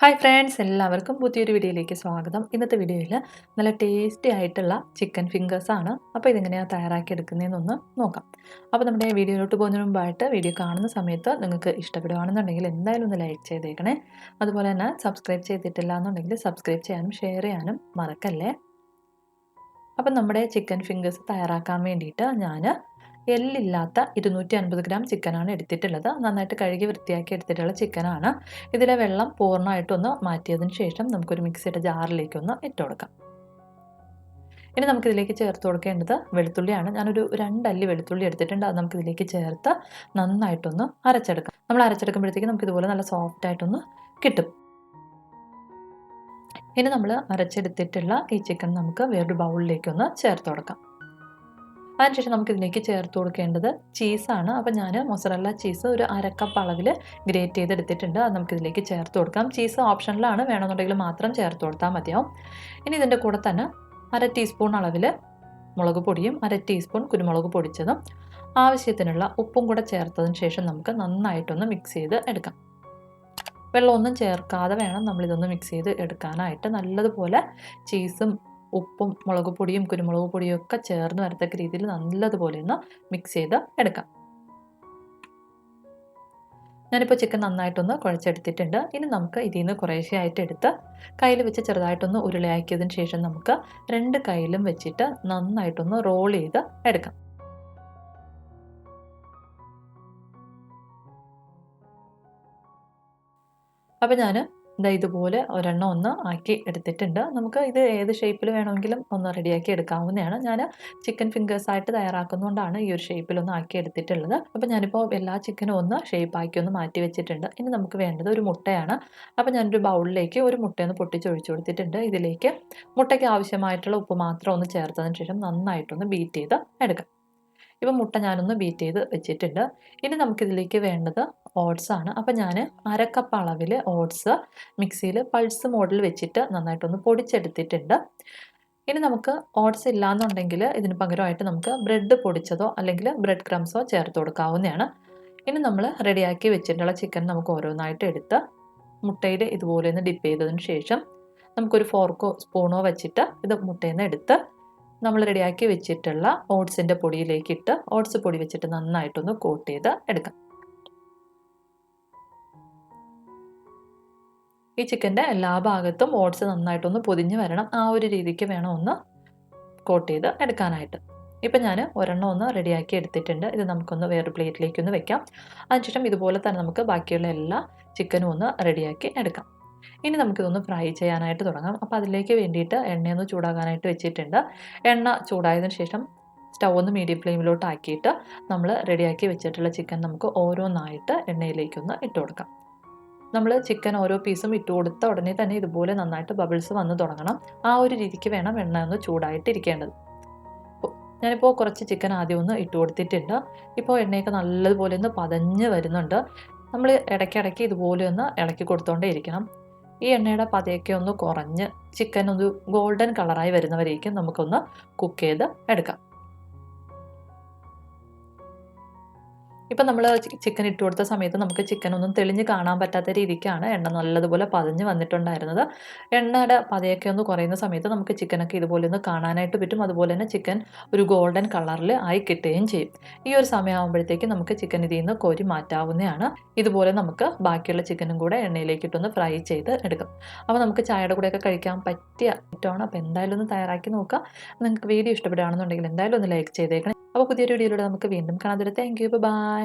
Hi friends എല്ലാവർക്കും പുതിയൊരു വീഡിയോയിലേക്ക് സ്വാഗതം. ഇന്നത്തെ വീഡിയോയിൽ നല്ല ടേസ്റ്റി ആയിട്ടുള്ള ചിക്കൻ ഫിംഗേഴ്സ് ആണ്. അപ്പോൾ ഇതെങ്ങനെയാണ് തയ്യാറാക്കി എടുക്കുന്നതെന്നൊന്ന് നോക്കാം. അപ്പോൾ നമ്മുടെ വീഡിയോയിലോട്ട് പോകുന്നതിന് മുമ്പായിട്ട് വീഡിയോ കാണുന്ന സമയത്ത് നിങ്ങൾക്ക് ഇഷ്ടപ്പെടുകയാണെന്നുണ്ടെങ്കിൽ എന്തായാലും ഒന്ന് ലൈക്ക് ചെയ്തേക്കണേ. അതുപോലെ തന്നെ സബ്സ്ക്രൈബ് ചെയ്തിട്ടില്ല എന്നുണ്ടെങ്കിൽ സബ്സ്ക്രൈബ് ചെയ്യാനും ഷെയർ ചെയ്യാനും മറക്കല്ലേ. അപ്പം നമ്മുടെ ചിക്കൻ ഫിംഗേഴ്സ് തയ്യാറാക്കാൻ വേണ്ടിയിട്ട് ഞാൻ എല്ലില്ലാത്ത ഇരുന്നൂറ്റി അൻപത് ഗ്രാം ചിക്കനാണ് എടുത്തിട്ടുള്ളത്. നന്നായിട്ട് കഴുകി വൃത്തിയാക്കി എടുത്തിട്ടുള്ള ചിക്കനാണ്. ഇതിലെ വെള്ളം പൂർണമായിട്ടൊന്ന് മാറ്റിയതിന് ശേഷം നമുക്കൊരു മിക്സിയുടെ ജാറിലേക്കൊന്ന് ഇട്ട് കൊടുക്കാം. ഇനി നമുക്കിതിലേക്ക് ചേർത്ത് കൊടുക്കേണ്ടത് വെളുത്തുള്ളിയാണ്. ഞാനൊരു രണ്ടല്ലി വെളുത്തുള്ളി എടുത്തിട്ടുണ്ട്. അത് നമുക്കിതിലേക്ക് ചേർത്ത് നന്നായിട്ടൊന്ന് അരച്ചെടുക്കാം. നമ്മൾ അരച്ചെടുക്കുമ്പോഴത്തേക്ക് നമുക്ക് ഇതുപോലെ നല്ല സോഫ്റ്റ് ആയിട്ടൊന്ന് കിട്ടും. ഇനി നമ്മൾ അരച്ചെടുത്തിട്ടുള്ള ഈ ചിക്കൻ നമുക്ക് വേറൊരു ബൗളിലേക്കൊന്ന് ചേർത്ത് കൊടുക്കാം. അതിനുശേഷം നമുക്ക് ഇതിലേക്ക് ചേർത്ത് കൊടുക്കേണ്ടത് ചീസാണ് അപ്പോൾ ഞാൻ മൊസറല്ല ചീസ് ഒരു അരക്കപ്പ് അളവിൽ ഗ്രേറ്റ് ചെയ്തെടുത്തിട്ടുണ്ട്. അത് നമുക്ക് ഇതിലേക്ക് ചേർത്ത് കൊടുക്കാം. ചീസ് ഓപ്ഷനിലാണ് വേണമെന്നുണ്ടെങ്കിൽ മാത്രം ചേർത്ത് കൊടുത്താൽ മതിയാവും. ഇനി ഇതിന്റെ കൂടെ തന്നെ അര ടീസ്പൂൺ അളവിൽ മുളക് പൊടിയും അര ടീസ്പൂൺ കുരുമുളക് പൊടിച്ചതും ആവശ്യത്തിനുള്ള ഉപ്പും കൂടെ ചേർത്തതിന് ശേഷം നമുക്ക് നന്നായിട്ടൊന്ന് മിക്സ് ചെയ്ത് എടുക്കാം. വെള്ളമൊന്നും ചേർക്കാതെ വേണം നമ്മളിതൊന്ന് മിക്സ് ചെയ്ത് എടുക്കാനായിട്ട്. നല്ലതുപോലെ ചീസും ഉപ്പും മുളക് പൊടിയും കുരുമുളക് പൊടിയും ഒക്കെ ചേർന്ന് വരത്തക്ക രീതിയിൽ നല്ലതുപോലെ ഒന്ന് മിക്സ് ചെയ്ത് എടുക്കാം. ഞാനിപ്പോൾ ചിക്കൻ നന്നായിട്ടൊന്ന് കുഴച്ചെടുത്തിട്ടുണ്ട്. ഇനി നമുക്ക് ഇതിൽ നിന്ന് കുറേശ്ശെയായിട്ട് എടുത്ത് കയ്യിൽ വെച്ച് ചെറുതായിട്ടൊന്ന് ഉരുളയാക്കിയതിന് ശേഷം നമുക്ക് രണ്ട് കയ്യിലും വെച്ചിട്ട് നന്നായിട്ടൊന്ന് റോൾ ചെയ്ത് എടുക്കാം. അപ്പോൾ ഞാൻ ഇതാ ഇതുപോലെ ഒരെണ്ണം ഒന്ന് ആക്കി എടുത്തിട്ടുണ്ട്. നമുക്ക് ഇത് ഏത് ഷേപ്പിൽ വേണമെങ്കിലും ഒന്ന് റെഡിയാക്കി എടുക്കാവുന്നതാണ്. ഞാൻ ചിക്കൻ ഫിംഗേഴ്സ് ആയിട്ട് തയ്യാറാക്കുന്നതുകൊണ്ടാണ് ഈ ഒരു ഷേപ്പിൽ ഒന്ന് ആക്കി എടുത്തിട്ടുള്ളത്. അപ്പോൾ ഞാനിപ്പോൾ എല്ലാ ചിക്കനും ഒന്ന് ഷേപ്പാക്കി ഒന്ന് മാറ്റി വെച്ചിട്ടുണ്ട്. ഇനി നമുക്ക് വേണ്ടത് ഒരു മുട്ടയാണ്. അപ്പോൾ ഞാനൊരു ബൗളിലേക്ക് ഒരു മുട്ടയൊന്ന് പൊട്ടിച്ചൊഴിച്ചു കൊടുത്തിട്ടുണ്ട്. ഇതിലേക്ക് മുട്ടയ്ക്ക് ആവശ്യമായിട്ടുള്ള ഉപ്പ് മാത്രം ഒന്ന് ചേർത്തതിന് ശേഷം നന്നായിട്ടൊന്ന് ബീറ്റ് ചെയ്ത് എടുക്കാം. ഇപ്പം മുട്ട ഞാനൊന്ന് ബീറ്റ് ചെയ്ത് വെച്ചിട്ടുണ്ട്. ഇനി നമുക്കിതിലേക്ക് വേണ്ടത് ഓട്സ് ആണ്. അപ്പോൾ ഞാൻ അരക്കപ്പ് അളവിൽ ഓട്സ് മിക്സിയിൽ പൾസ് മോഡിൽ വെച്ചിട്ട് നന്നായിട്ടൊന്ന് പൊടിച്ചെടുത്തിട്ടുണ്ട്. ഇനി നമുക്ക് ഓട്സ് ഇല്ലാന്നുണ്ടെങ്കിൽ ഇതിന് പകരമായിട്ട് നമുക്ക് ബ്രെഡ് പൊടിച്ചതോ അല്ലെങ്കിൽ ബ്രെഡ് ക്രംസോ ചേർത്ത് കൊടുക്കാവുന്നതാണ്. ഇനി നമ്മൾ റെഡിയാക്കി വെച്ചിട്ടുള്ള ചിക്കൻ നമുക്ക് ഓരോന്നായിട്ട് എടുത്ത് മുട്ടയിൽ ഇതുപോലെ ഒന്ന് ഡിപ്പ് ചെയ്തതിന് ശേഷം നമുക്കൊരു ഫോർക്കോ സ്പൂണോ വെച്ചിട്ട് ഇത് മുട്ടയിൽ നിന്ന് എടുത്ത് നമ്മൾ റെഡിയാക്കി വെച്ചിട്ടുള്ള ഓട്സിന്റെ പൊടിയിലേക്ക് ഇട്ട് ഓട്സ് പൊടി വെച്ചിട്ട് നന്നായിട്ടൊന്ന് കോട്ട് ചെയ്ത് എടുക്കാം. ഈ ചിക്കന്റെ എല്ലാ ഭാഗത്തും ഓട്സ് നന്നായിട്ടൊന്ന് പൊതിഞ്ഞ് വരണം. ആ ഒരു രീതിക്ക് വേണം ഒന്ന് കോട്ട് ചെയ്ത് എടുക്കാനായിട്ട്. ഇപ്പം ഞാൻ ഒരെണ്ണം ഒന്ന് റെഡിയാക്കി എടുത്തിട്ടുണ്ട്. ഇത് നമുക്കൊന്ന് വേറെ പ്ലേറ്റിലേക്ക് ഒന്ന് വെക്കാം. അതിനുശേഷം ഇതുപോലെ തന്നെ നമുക്ക് ബാക്കിയുള്ള എല്ലാ ചിക്കനും ഒന്ന് റെഡിയാക്കി എടുക്കാം. ഇനി നമുക്കിതൊന്ന് ഫ്രൈ ചെയ്യാനായിട്ട് തുടങ്ങാം. അപ്പോൾ അതിലേക്ക് വേണ്ടിയിട്ട് എണ്ണയൊന്ന് ചൂടാകാനായിട്ട് വെച്ചിട്ടുണ്ട്. എണ്ണ ചൂടായതിനു ശേഷം സ്റ്റൗ ഒന്ന് മീഡിയം ഫ്ലെയിമിലോട്ട് ആക്കിയിട്ട് നമ്മൾ റെഡിയാക്കി വെച്ചിട്ടുള്ള ചിക്കൻ നമുക്ക് ഓരോന്നായിട്ട് എണ്ണയിലേക്കൊന്ന് ഇട്ട് കൊടുക്കാം. നമ്മൾ ചിക്കൻ ഓരോ പീസും ഇട്ട് കൊടുത്ത ഉടനെ തന്നെ ഇതുപോലെ നന്നായിട്ട് ബബിൾസ് വന്ന് തുടങ്ങണം. ആ ഒരു രീതിക്ക് വേണം എണ്ണ ഒന്ന് ചൂടായിട്ട് ഇരിക്കേണ്ടത്. ഞാനിപ്പോൾ കുറച്ച് ചിക്കൻ ആദ്യം ഒന്ന് ഇട്ട് കൊടുത്തിട്ടുണ്ട്. ഇപ്പോൾ എണ്ണയൊക്കെ നല്ലതുപോലെ ഒന്ന് പതഞ്ഞ് വരുന്നുണ്ട്. നമ്മൾ ഇടയ്ക്കിടയ്ക്ക് ഇതുപോലെ ഒന്ന് ഇളക്കി കൊടുത്തോണ്ടേ ഇരിക്കണം. ഈ എണ്ണയുടെ പതയൊക്കെ ഒന്ന് കുറഞ്ഞ് ചിക്കൻ ഒന്ന് ഗോൾഡൻ കളറായി വരുന്നവരേക്കും നമുക്കൊന്ന് കുക്ക് ചെയ്ത് എടുക്കാം. ഇപ്പം നമ്മൾ ചിക്കൻ ഇട്ട് കൊടുത്ത സമയത്ത് നമുക്ക് ചിക്കൻ ഒന്നും തെളിഞ്ഞ് കാണാൻ പറ്റാത്ത രീതിക്കാണ് എണ്ണ നല്ലതുപോലെ പതിഞ്ഞ് വന്നിട്ടുണ്ടായിരുന്നത്. എണ്ണയുടെ പതയൊക്കെ ഒന്ന് കുറയുന്ന സമയത്ത് നമുക്ക് ചിക്കനൊക്കെ ഇതുപോലെ ഒന്ന് കാണാനായിട്ട് പറ്റും. അതുപോലെ തന്നെ ചിക്കൻ ഒരു ഗോൾഡൻ കളറിൽ ആയി കിട്ടുകയും ചെയ്യും. ഈ ഒരു സമയമാകുമ്പോഴത്തേക്ക് നമുക്ക് ചിക്കൻ ഇതിൽ നിന്ന് കോരി മാറ്റാവുന്നതാണ്. ഇതുപോലെ നമുക്ക് ബാക്കിയുള്ള ചിക്കനും കൂടെ എണ്ണയിലേക്ക് ഇട്ടൊന്ന് ഫ്രൈ ചെയ്ത് എടുക്കും. അപ്പോൾ നമുക്ക് ചായയുടെ കൂടെയൊക്കെ കഴിക്കാൻ പറ്റിയ ഐറ്റമാണ്. അപ്പോൾ എന്തായാലും ഒന്ന് തയ്യാറാക്കി നോക്കുക നിങ്ങൾക്ക് വീഡിയോ ഇഷ്ടപ്പെടുകയാണെന്നുണ്ടെങ്കിൽ എന്തായാലും ഒന്ന് ലൈക്ക് ചെയ്തേക്കണം. അപ്പോൾ പുതിയൊരു വീഡിയോയിലൂടെ നമുക്ക് വീണ്ടും തരാം താങ്ക് യു ബൈ